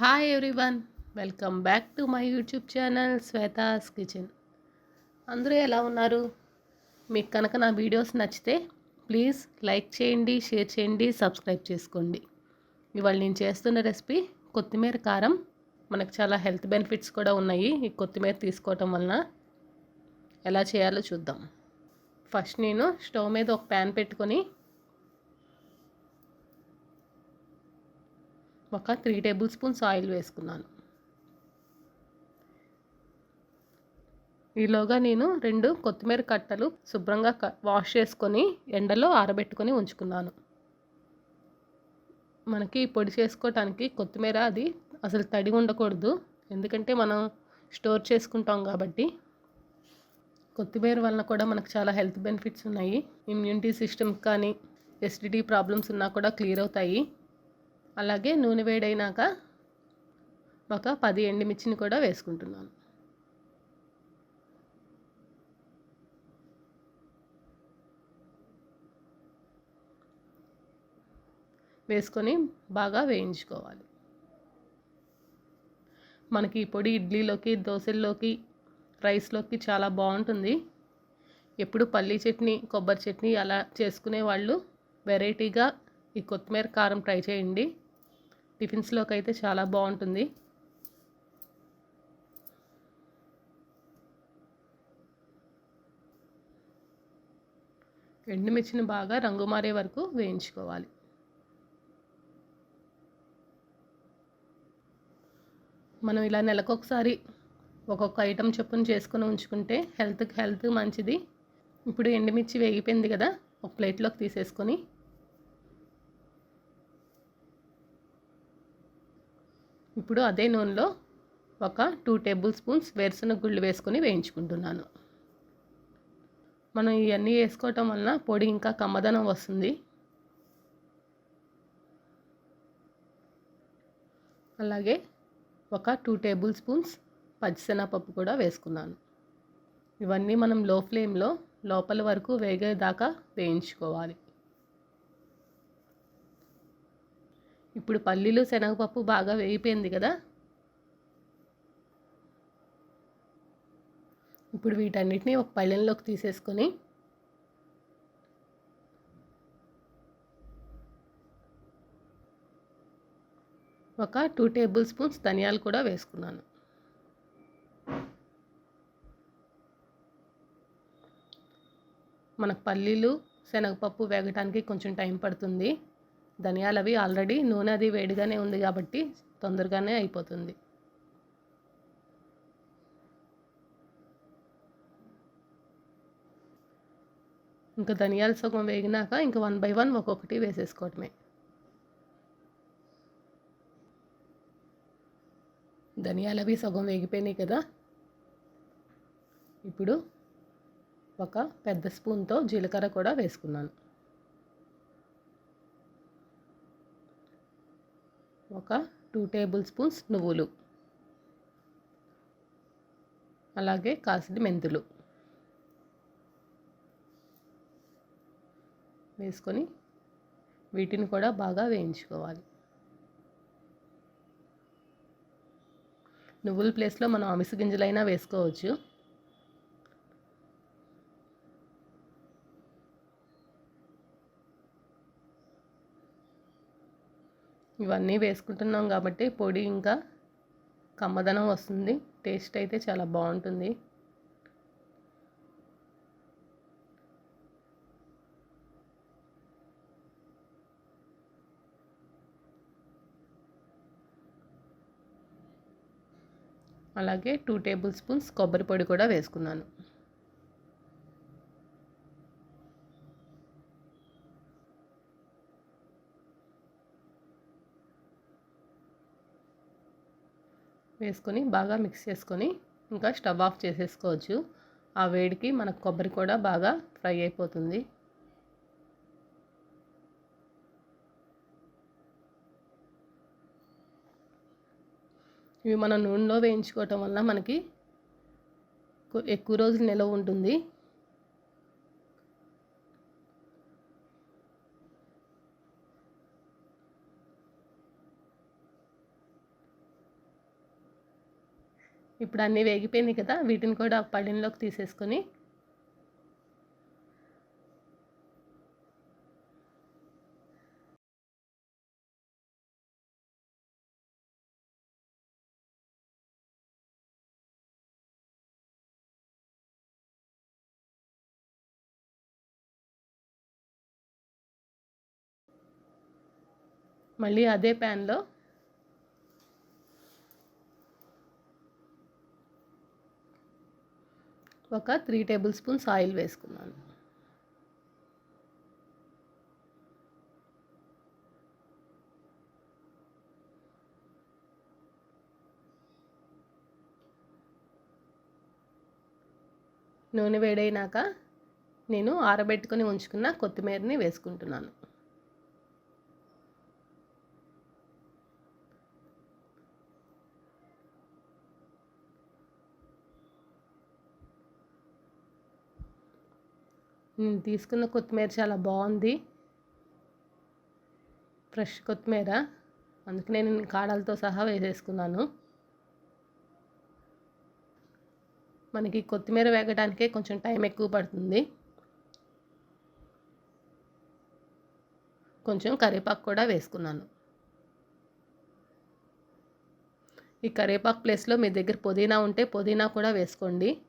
Hi everyone welcome back to my YouTube channel Swetha's kitchen అందరూ ఎలా ఉన్నారు? మీకు కనుక నా వీడియోస్ నచ్చితే ప్లీజ్ లైక్ చేయండి షేర్ చేయండి సబ్స్క్రైబ్ చేసుకోండి. ఇవాళ నేను చేస్తున్న రెసిపీ కొత్తిమీర కారం. మనకు చాలా హెల్త్ బెనిఫిట్స్ కూడా ఉన్నాయి ఈ కొత్తిమీర తీసుకోవటం వలన. ఎలా చేయాలో చూద్దాం. ఫస్ట్ నేను స్టవ్ మీద ఒక ప్యాన్ పెట్టుకొని ఒక త్రీ టేబుల్ స్పూన్స్ ఆయిల్ వేసుకున్నాను. ఈలోగా నేను రెండు కొత్తిమీర కట్టలు శుభ్రంగా వాష్ చేసుకొని ఎండలో ఆరబెట్టుకొని ఉంచుకున్నాను. మనకి పొడి చేసుకోవటానికి కొత్తిమీర అది అసలు తడి ఉండకూడదు. ఎందుకంటే మనం స్టోర్ చేసుకుంటాం కాబట్టి కొత్తిమీర వలన కూడా మనకు చాలా హెల్త్ బెనిఫిట్స్ ఉన్నాయి. ఇమ్యూనిటీ సిస్టమ్ కానీ ఎసిడిటీ ప్రాబ్లమ్స్ ఉన్నా కూడా క్లియర్ అవుతాయి. అలాగే నూనె వేడైనాక ఒక పది ఎండుమిర్చిని కూడా వేసుకుంటున్నాను. వేసుకొని బాగా వేయించుకోవాలి. మనకి పొడి ఇడ్లీలోకి దోశల్లోకి రైస్లోకి చాలా బాగుంటుంది. ఎప్పుడు పల్లీ చట్నీ కొబ్బరి చట్నీ అలా చేసుకునే వాళ్ళు వెరైటీగా ఈ కొత్తిమీర కారం ట్రై చేయండి. టిఫిన్స్లోకి అయితే చాలా బాగుంటుంది. ఎండుమిర్చిని బాగా రంగు మారే వరకు వేయించుకోవాలి. మనం ఇలా నెలకొకసారి ఒక్కొక్క ఐటెం చొప్పున చేసుకుని ఉంచుకుంటే హెల్త్కి హెల్త్ మంచిది. ఇప్పుడు ఎండుమిర్చి వేగిపోయింది కదా ఒక ప్లేట్లోకి తీసేసుకొని ఇప్పుడు అదే నూనెలో ఒక టూ టేబుల్ స్పూన్స్ వేరుశనగ గుళ్ళు వేసుకొని వేయించుకుంటున్నాను. మనం ఇవన్నీ వేసుకోవటం వలన పొడి ఇంకా కమ్మదనం వస్తుంది. అలాగే ఒక టూ టేబుల్ స్పూన్స్ పచ్చిశనగపప్పు కూడా వేసుకున్నాను. ఇవన్నీ మనం లో ఫ్లేమ్లో లోపల వరకు వేగేదాకా వేయించుకోవాలి. ఇప్పుడు పల్లీలు శనగపప్పు బాగా వేగిపోయింది కదా. ఇప్పుడు వీటన్నిటిని ఒక పళ్ళెంలోకి తీసేసుకొని ఒక టూ టేబుల్ స్పూన్స్ ధనియాలు కూడా వేసుకున్నాను. మనకు పల్లీలు శనగపప్పు వేగటానికి కొంచెం టైం పడుతుంది. ధనియాలు అవి ఆల్రెడీ నూనె అది వేడిగానే ఉంది కాబట్టి తొందరగానే అయిపోతుంది. ఇంకా ధనియాలు సగం వేగినాక ఇంకా వన్ బై వన్ ఒక్కొక్కటి వేసేసుకోవటమే. ధనియాలు అవి సగం వేగిపోయినాయి కదా. ఇప్పుడు ఒక పెద్ద స్పూన్తో జీలకర్ర కూడా వేసుకున్నాను. ఒక టూ టేబుల్ స్పూన్స్ నువ్వులు. అలాగే కాసిడి మెంతులు. వేసుకొని వీటిని కూడా బాగా వేయించుకోవాలి. నువ్వుల ప్లేస్లో మనం అమిసి గింజలైనా వేసుకోవచ్చు. ఇవన్నీ వేసుకుంటున్నాం కాబట్టి పొడి ఇంకా కమ్మదనం వస్తుంది. టేస్ట్ అయితే చాలా బాగుంటుంది. అలాగే టూ టేబుల్ స్పూన్స్ కొబ్బరి పొడి కూడా వేసుకున్నాను. వేసుకొని బాగా మిక్స్ చేసుకొని ఇంకా స్టవ్ ఆఫ్ చేసేసుకోవచ్చు. ఆ వేడికి మన కొబ్బరి కూడా బాగా ఫ్రై అయిపోతుంది. ఇవి మనం నూనెలో వేయించుకోవటం వల్ల మనకి ఎక్కువ రోజులు నిలవ ఉంటుంది. ఇప్పుడు అన్నీ వేగిపోయినాయి కదా వీటిని కూడా పళ్ళెంలోకి తీసేసుకొని. మళ్ళీ అదే ప్యాన్లో ఒక త్రీ టేబుల్ స్పూన్స్ ఆయిల్ వేసుకున్నాను. నూనె వేడైనాక నేను ఆరబెట్టుకొని ఉంచుకున్న కొత్తిమీరని వేసుకుంటున్నాను. నేను తీసుకున్న కొత్తిమీర చాలా బాగుంది. ఫ్రెష్ కొత్తిమీర. అందుకే నేను కాడలతో సహా వేసేసుకున్నాను. మనకి కొత్తిమీర వేగడానికే కొంచెం టైం ఎక్కువ పడుతుంది. కొంచెం కరివేపాకు కూడా వేసుకున్నాను. ఈ కరివేపాకు ప్లేస్లో మీ దగ్గర పుదీనా ఉంటే పుదీనా కూడా వేసుకోండి.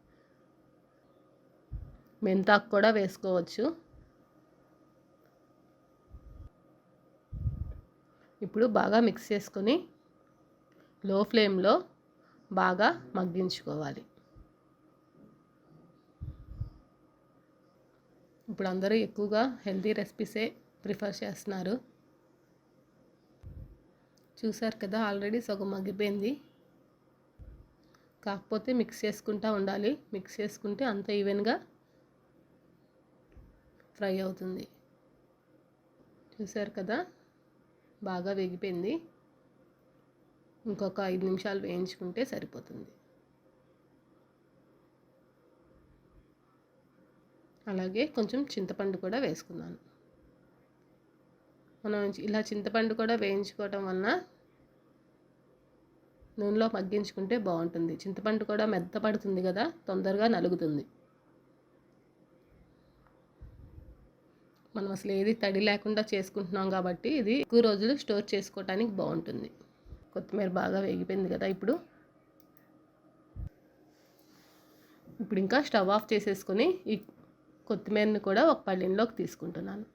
మెంతాకు కూడా వేసుకోవచ్చు. ఇప్పుడు బాగా మిక్స్ చేసుకొని లో ఫ్లేమ్లో బాగా మగ్గించుకోవాలి. ఇప్పుడు అందరూ ఎక్కువగా హెల్తీ రెసిపీసే ప్రిఫర్ చేస్తున్నారు. చూసారు కదా ఆల్రెడీ సగం మగ్గిపోయింది. కాకపోతే మిక్స్ చేసుకుంటూ ఉండాలి. మిక్స్ చేసుకుంటే అంత ఈవెన్గా ఫ్రై అవుతుంది. చూసారు కదా? బాగా వేగిపోయింది. ఇంకొక ఐదు నిమిషాలు వేయించుకుంటే సరిపోతుంది. అలాగే కొంచెం చింతపండు కూడా వేసుకున్నాను. మనం ఇలా చింతపండు కూడా వేయించుకోవటం వలన నూనెలో మగ్గించుకుంటే బాగుంటుంది. చింతపండు కూడా మెత్తపడుతుంది కదా? తొందరగా నలుగుతుంది. మనం అసలు ఏది తడి లేకుండా చేసుకుంటున్నాం కాబట్టి ఇది ఎక్కువ రోజులు స్టోర్ చేసుకోవటానికి బాగుంటుంది. కొత్తిమీర బాగా వేగిపోయింది కదా ఇప్పుడు. ఇప్పుడు ఇంకా స్టవ్ ఆఫ్ చేసేసుకొని ఈ కొత్తిమీరని కూడా ఒక పళ్ళెంలోకి తీసుకుంటున్నాను.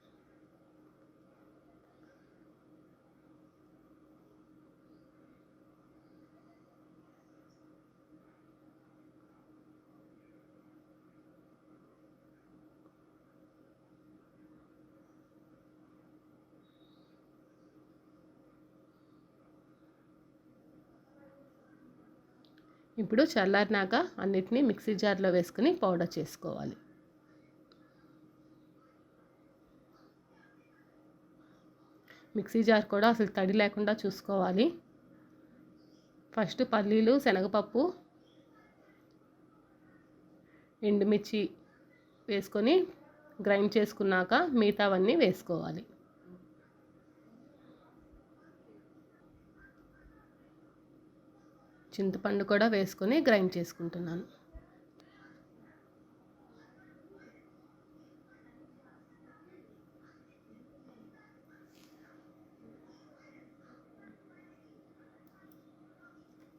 ఇప్పుడు చల్లారినాక అన్నిటినీ మిక్సీ జార్లో వేసుకుని పౌడర్ చేసుకోవాలి. మిక్సీ జార్ కూడా అసలు తడి లేకుండా చూసుకోవాలి. ఫస్ట్ పల్లీలు శనగపప్పు ఎండుమిర్చి వేసుకొని గ్రైండ్ చేసుకున్నాక మిగతావన్నీ వేసుకోవాలి. చింతపండు కూడా వేసుకొని గ్రైండ్ చేసుకుంటున్నాను.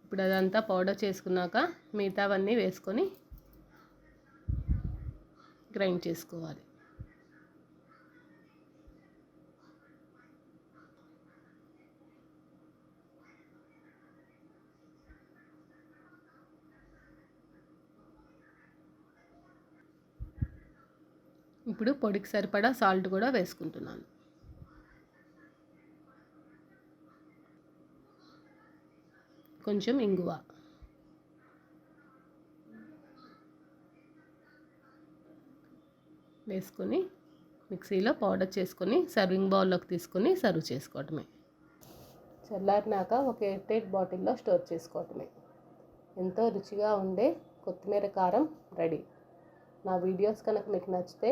ఇప్పుడు అదంతా పౌడర్ చేసుకున్నాక మిగతావన్నీ వేసుకొని గ్రైండ్ చేసుకోవాలి. ఇప్పుడు పొడికి సరిపడా సాల్ట్ కూడా వేసుకుంటున్నాను. కొంచెం ఇంగువ. వేసుకొని మిక్సీలో పౌడర్ చేసుకొని సర్వింగ్ బౌల్లోకి తీసుకొని సర్వ్ చేసుకోవటమే. చల్లారినాక ఒక ఎయిట్ ఎయిట్ బాటిల్లో స్టోర్ చేసుకోవటమే. ఎంతో రుచిగా ఉండే కొత్తిమీర కారం రెడీ. నా వీడియోస్ కనుక మీకు నచ్చితే